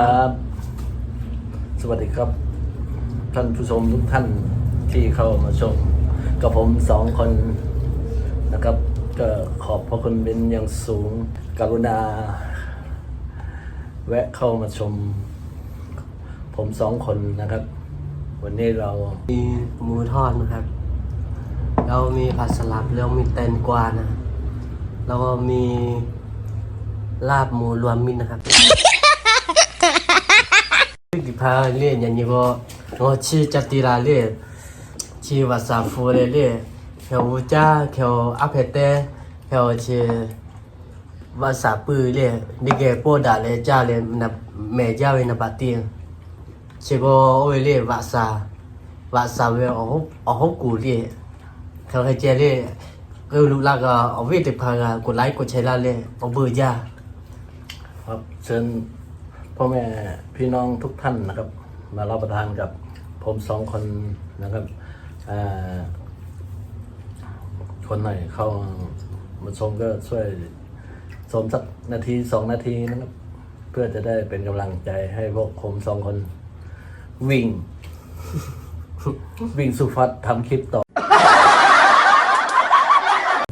ับสวัสดีครับ ท่านผู้ชมทุกท่านที่เข้ามาชม กับผมสองคนนะครับ ก็ขอบพระคุณเป็นอย่างสูงกรุณา แวะเข้ามาชม ผมสองคนนะครับ วันนี้เรามีหมูทอดนะครับ เรามีผัดสลัดแล้วมีแตงกวานะแล้วก็มีลาบหมูรวมมิตรนะครับ พาเล่นอย่างนี้ก็งอชีจัตติราเล่ชีวัสาฟูเล่เล่เขียวจ้าเขียวอาเพเตเขียวชีวาสาปือเล่นี่แกโปดาเล่จ้าเล่นับแม่จ้าเวนับปาตี 结果我为了瓦萨，瓦萨为哦哦好鼓励，เขาให้เจเลยก็รู้ละก็เอาวิธีพากกดไลค์กดแชร์ละเลยเอาเบอร์ยา ครับเชิญ พ่อแม่พี่น้องทุกท่านนะครับ มารับประทานกับผมสองคนนะครับคนไหนเข้ามาชมก็ช่วยชมสักนาทีสองนาทีนะครับ เพื่อจะได้เป็นกำลังใจให้พวกผมสองคน วิ่ง วิ่งสุฟัดทำคลิปต่อ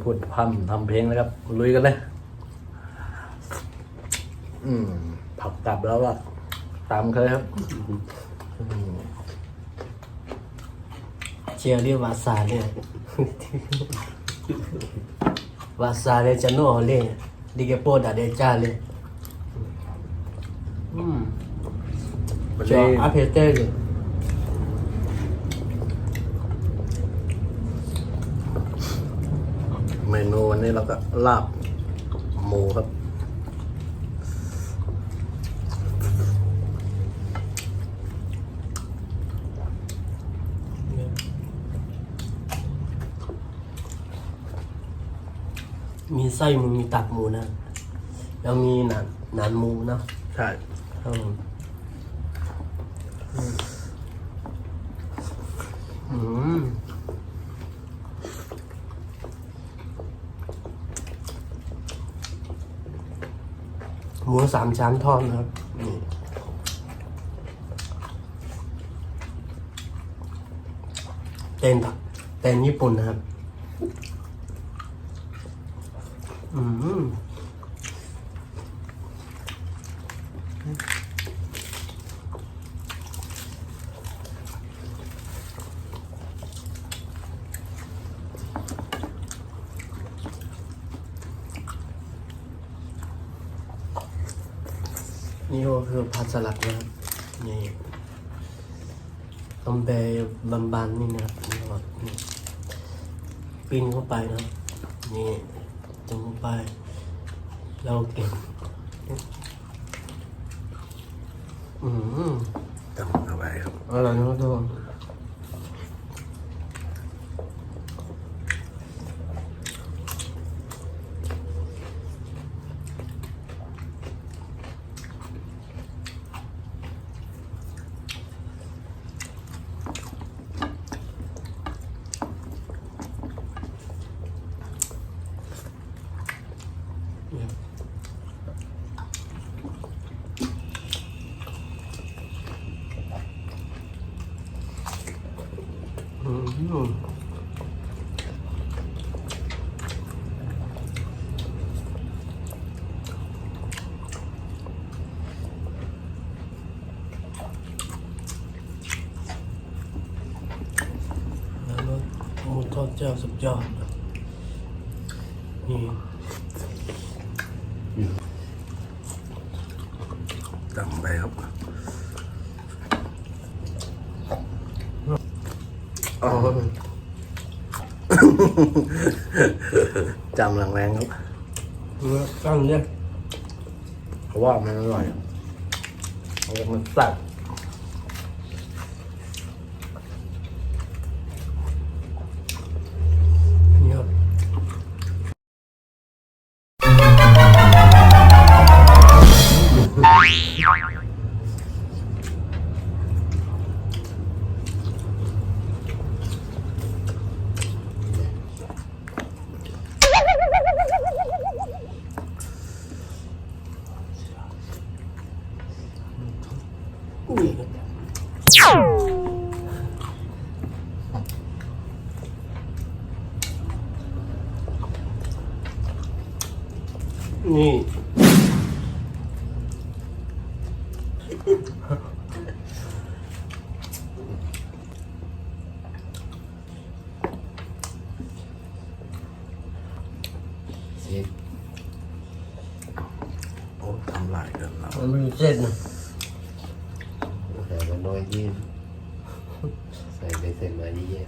พูดพร่ำทำเพลงนะครับลุยกันเลย อืม ผักกลับแล้วอะตามเคยครับ เชียร์เรียกวาซาเลยวาซาเลยจะโน่เลยดิเกโปดาเดจ้าเลยอืมวันจอนี้อาเพเต้เลยเมนูวันนี้เราก็ลาบหมูครับ มีไส้หมูมีตับหมูนะ แล้วมีหนานหนานหมูนะใช่ครับผมอืมหมูสามชั้นทอดนะครับนี่เต้นตับเต้นญี่ปุ่นนะครับ อืมนี่ก็คือผัดสลัดนะครับนี่ต้มเบยบานๆนี่นะครับนี่ก็นี่ปิ้งเข้าไปนะนี่ จุ่มเข้าไปแล้วเก็บอืมต้องเอาไว้ครับอร่อยนะครับทุกคน อืมแล้วก็หมูท อ๋อจำหลังแรงครับตั้งเนี่ยเพราะว่ามันอร่อยมันแซ่บนี่ครับ นี่เซ็ตโอ้ทำลายกันแล้ว มันไม่เส้นนะ หามาน้อยยี่ใส่ไปใส่มาเยอะ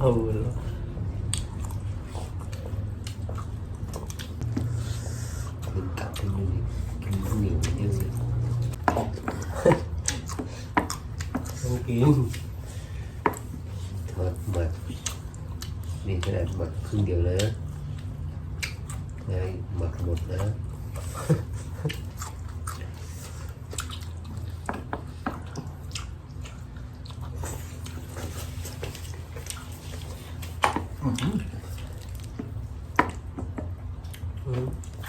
เอาเลยๆขึ้นกลับขึ้นอยู่นี่กินข้าวเหนียวเยอะสิต้องกินทอดหมักนี่ขนาดหมักครึ่งเดียวเลยนะให้หมักหมดนะอืม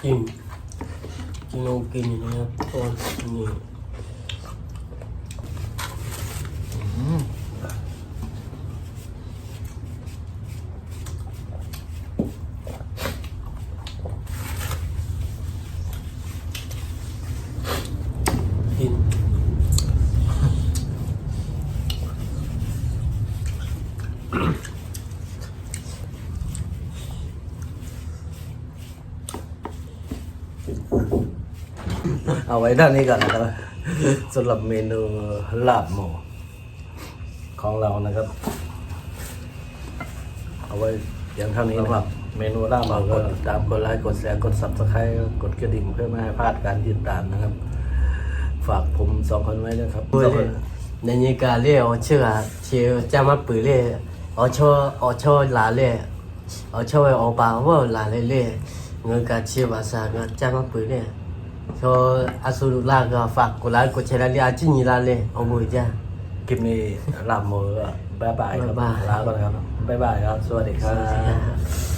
กินกินเอากินนะครับตอนนี้ เอาไว้ด้านนี้ก่อนนะครับสำหรับเมนูลาบหมูของเรานะครับ เอาไว้เพียงเท่านี้นะครับ เมนูลาบหมูก็ติดตามกดไลค์กดแชร์กดซับสไครต์กดกระดิ่งเพื่อไม่ให้พลาดการติดตามนะครับ ฝากผมสองคนไว้นะครับสองคนในนี้กาเรียกเชื่อเชื่อจะมาปืนเรียเอช่ออชอลาเรียเอชอเอาปาว่าลาเรีย เรียเงินการเชื่อภาษาก็จะมาปืนเรียช่ออาสุรุลาก็ฝากกุลากุเชลาเรียจินีลาเรียเอามือจ้าคลิปนี้ลาบหมูก็บ๊ายบายครับบ๊ายบายลาก่อนนะครับบ๊ายบายครับ สวัสดีครับ